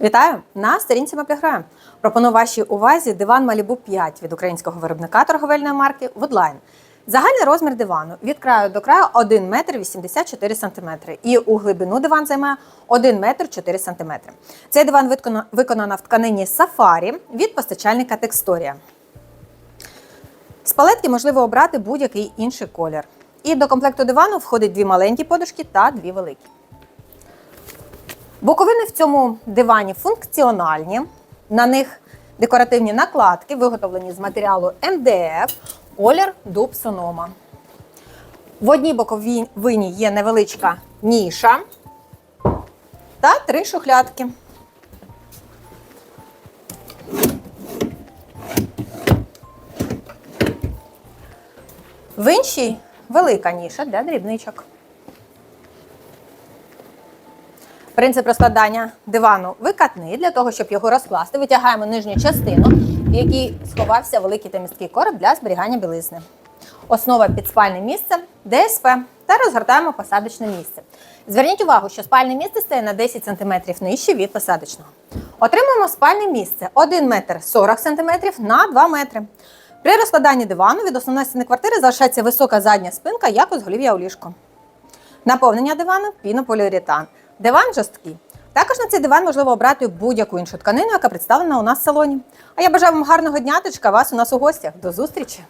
Вітаю! На сторінці Мебліграю. Пропоную вашій увазі диван Малібу 5 від українського виробника торговельної марки Woodline. Загальний розмір дивану від краю до краю 1 метр 84 сантиметри. І у глибину диван займає 1 метр 4 сантиметри. Цей диван викона- виконано в тканині сафарі від постачальника Тексторія. З палетки можливо обрати будь-який інший колір. І до комплекту дивану входить дві маленькі подушки та дві великі. Боковини в цьому дивані функціональні. На них декоративні накладки, виготовлені з матеріалу МДФ, колір дуб сонома. В одній боковині є невеличка ніша та три шухлядки. В іншій велика ніша для дрібничок. Принцип розкладання дивану викатний. Для того, щоб його розкласти, витягаємо нижню частину, в якій сховався великий та місткий короб для зберігання білизни. Основа під спальне місце ДСП та розгортаємо посадочне місце. Зверніть увагу, що спальне місце стає на 10 см нижче від посадочного. Отримуємо спальне місце 1 метр 40 см на 2 метри. При розкладанні дивану від основної стіни квартири залишається висока задня спинка, як у зголів'я у ліжко. Наповнення дивану пінополіуретан. Диван жорсткий. Також на цей диван можливо обрати будь-яку іншу тканину, яка представлена у нас в салоні. А я бажаю вам гарного дня та вас у нас у гостях. До зустрічі!